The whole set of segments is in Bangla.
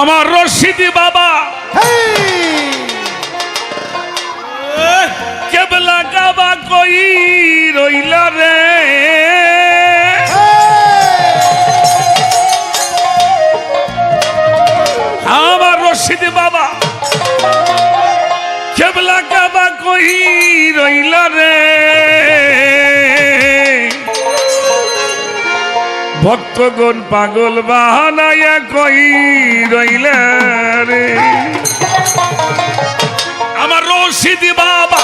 আমার রশিদি বাবা। কেবলা গাবা কই রইলা রে? আমার রশিদি বাবা। কেবলা গাবা কই রইলা রে? ভক্তগণ পাগল বাহানায়া কই রইলে রে? আমার রশিদি বাবা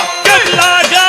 লাগা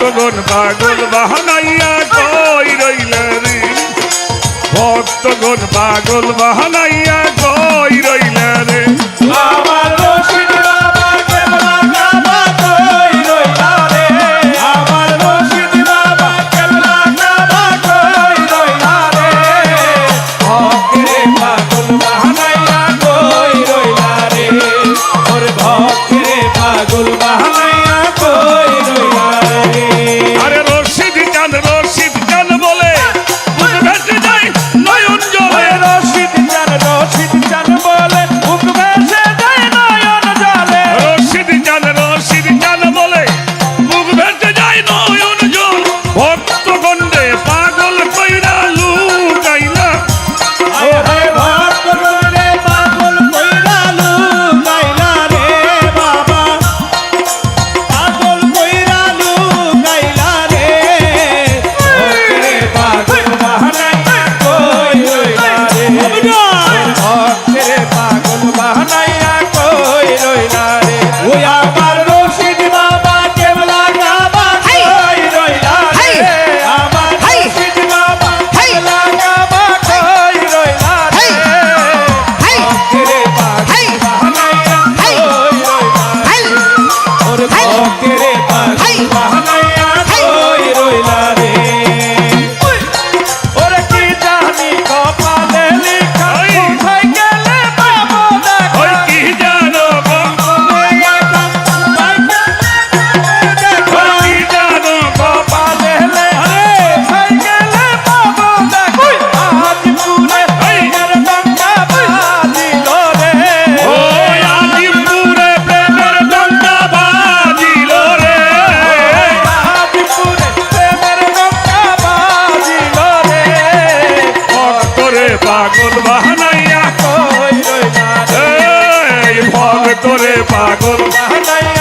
ভক্তগণ পাগল বাহানাইয়া কই রইলে রে। ভক্তগণ পাগল বাহানাইয়া কই রইলে পাগল বাহানাইয়া কই রইলা এই ভক্তরে পাগল বাহানাইয়া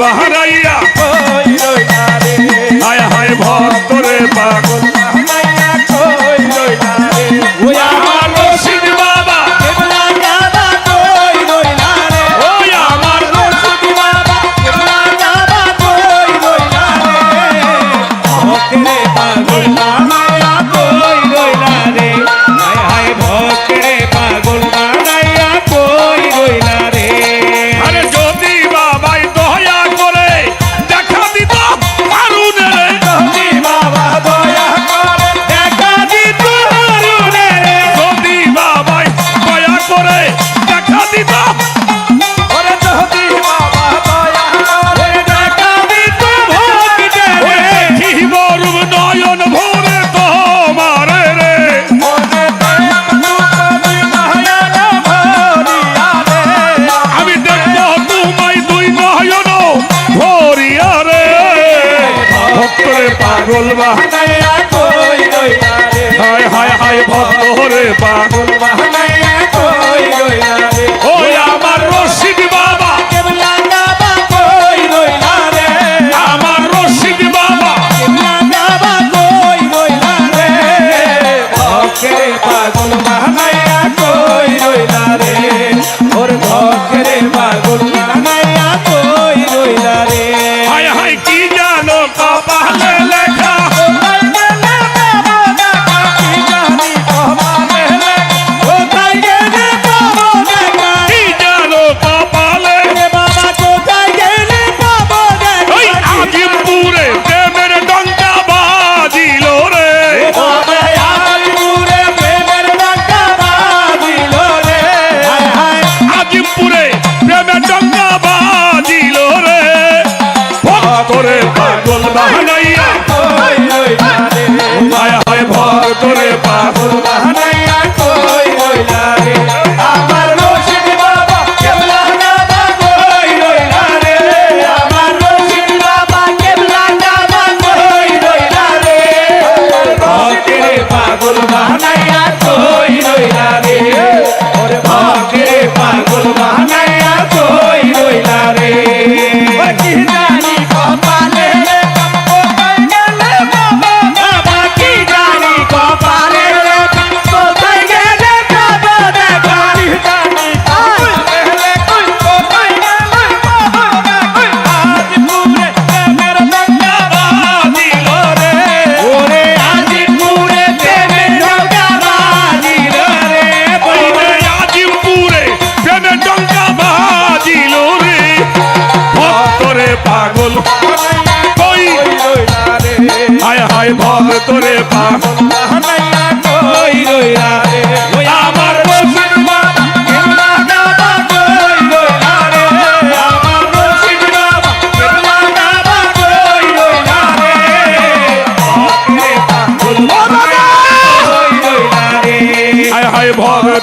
Baharai.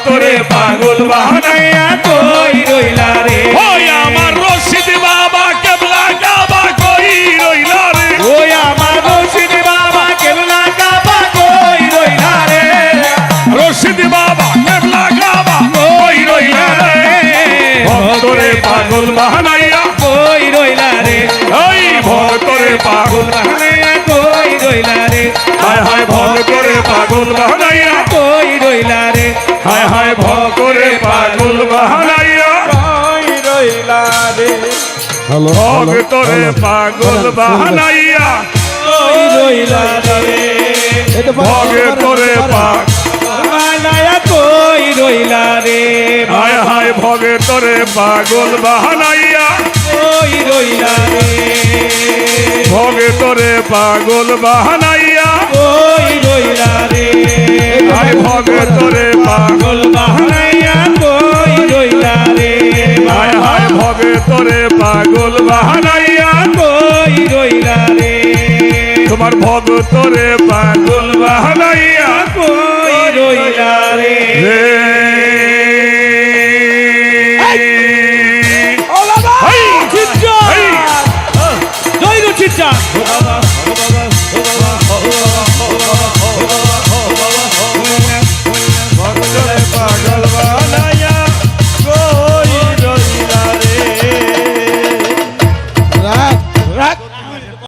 তোরে পাগল বাহনাইয়া কই রইলা রে? ওই আমার রশিদ বাবা কেবলা কাবা কই রইলা রে? ওই আমার রশিদ বাবা কেবলা কাবা কই রইলা রে? রশিদ বাবা কেবলা কাবা কই রইলা রে? তোরে পাগল বাহনাইয়া কই রইলা রে? ওই ভক্তরে পাগল বাহনাইয়া কই রইলা রে? হায় হায় ভক্তরে পাগল বাহনাইয়া হায় ভকরে পাগল বাহানাইয়া। রইলা রে পাগল বাহানাইয়া। রইলা রে পাগল রইলা রে হায় হায় পাগল বাহানাইয়া। কই রইলা রে পাগল বাহানাইয়া। ওই রইলা তোমার ভগত রে পাগল বাহানাইয়া কই রইলা রে? ওলাবা চিৎকার হ্যাঁ, জয় রুচিৎকার